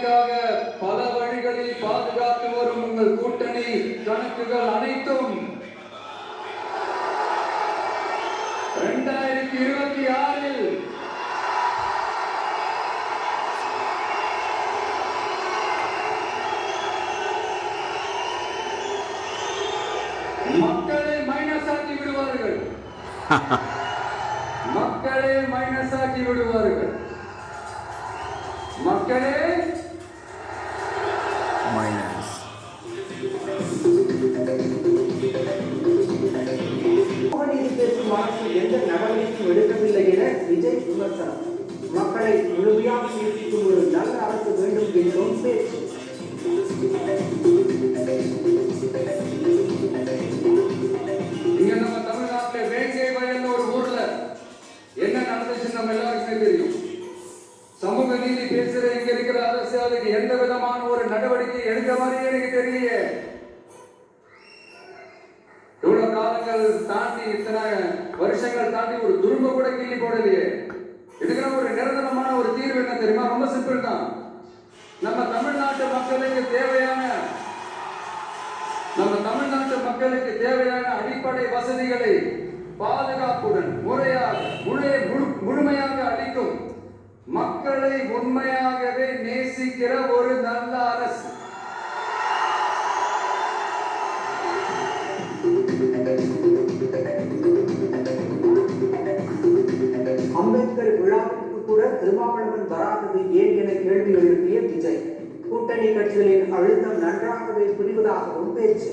நன்மைக்காக பல வழிகளில் பாதுகாத்து வரும் உங்கள் கூட்டணி கணக்குகள் அனைத்தும் இரண்டாயிரத்தி இருபத்தி ஆறில் மக்களை மைனஸ் ஆக்கி விடுவார்கள். மக்களே மைனஸ் ஆக்கி விடுவார்கள். மக்களே மைனஸ் எந்த நடவடிக்கையும் எடுக்கவில்லை என விஜய் விமர்சனம் மக்களை முழுமையாக சீர்திருத்தும் ஒரு நல்ல அரசு வேண்டும் என்றும் பேச்சு நம்ம வேங்கை ஒரு ஊர்ல என்ன நடந்துச்சு நம்ம எல்லாருக்குமே தெரியும். சமூக நீதி பேசுற இங்க இருக்கிற அரசு அதுக்கு எந்த விதமான ஒரு நடவடிக்கை எடுத்த மாதிரியே எனக்கு தெரியல இவ்வளவு காலங்கள் தாண்டி இத்தனை வருஷங்கள் தாண்டி ஒரு துரும்ப கூட கிள்ளி போடலையே. இதுக்கெல்லாம் ஒரு நிரந்தரமான ஒரு தீர்வு என்ன தெரியுமா? ரொம்ப சிம்பிள் தான். நம்ம தமிழ்நாட்டு மக்களுக்கு தேவையான நம்ம தமிழ்நாட்டு மக்களுக்கு தேவையான அடிப்படை வசதிகளை பாதுகாப்புடன் முறையாக முழு- முழுமையாக அளிக்கும் மக்களை உண்மையாகவே நேசிக்கிற ஒரு நல்ல அரசு. அம்பேத்கர் விழாவிற்கு கூட திருமாவளவன் வராதது ஏன் என கேள்வி எழுப்பிய விஜய். கூட்டணி கட்சிகளின் அழுத்தம் நன்றாகவே புரிவதாகவும் பேச்சு.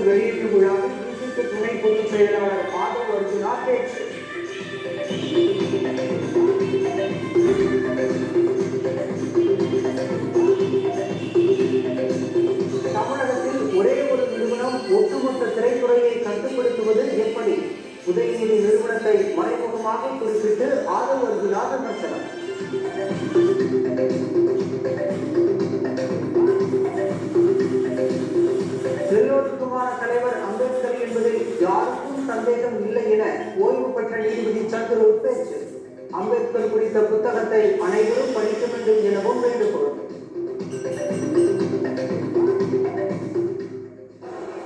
பொது வெளியீட்டு விழாவில் பிசிக துணை பொதுச் செயலாளர் மாதவ் அர்ஜுனா பேச்சு தமிழகத்தில் ஒரே ஒரு நிறுவனம் ஒட்டுமொத்த திரைத்துறையை கட்டுப்படுத்துவது எப்படி? உதயநிதி நிறுவனத்தை மறைமுகமாக குறிப்பிட்டு சந்தேகம் இல்லை என ஓய்வு பெற்ற நீதிபதி சந்துரு பேச்சு. அம்பேத்கர் குறித்த புத்தகத்தை அனைவரும் படிக்க வேண்டும் எனவும் வேண்டுகோள்.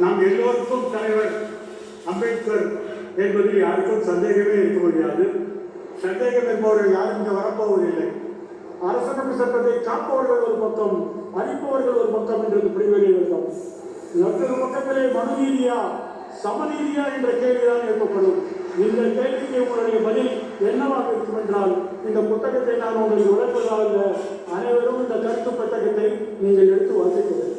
நாம் எல்லோருக்கும் தலைவர் அம்பேத்கர் என்பதில் யாருக்கும் சந்தேகமே இருக்க முடியாது. சந்தேகம் என்பவர்கள் யாரும் இங்கே வரப்போவதில்லை. அரசமைப்பு சட்டத்தை காப்பவர்கள் ஒரு பக்கம் அழிப்பவர்கள் ஒரு பக்கம் என்று புரிவதை இருக்கும் மற்றொரு பக்கத்திலே மனு நீதியா சமநீதியா என்ற கேள்விதான் எழுப்பப்படும். இந்த கேள்விக்கு உங்களுடைய பதில் என்னவாக இருக்கும் என்றால் இந்த புத்தகத்தை நான் உங்களுக்கு உழைப்பதாக அனைவரும் இந்த கருத்து புத்தகத்தை நீங்கள் எடுத்து வாசிக்கிறது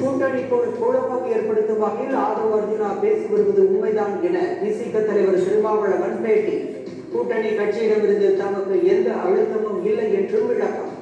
வேண்டும் கூட்டணிக்குள் ஏற்படுத்தும் வகையில் ஆதவ் அர்ஜுனா பேசி வருவது உண்மைதான் என விசிக தலைவர் திருமாவளவன் பேட்டி. கூட்டணி கட்சியிடமிருந்து தமக்கு எந்த அழுத்தமும் இல்லை என்றும் விளக்கம்.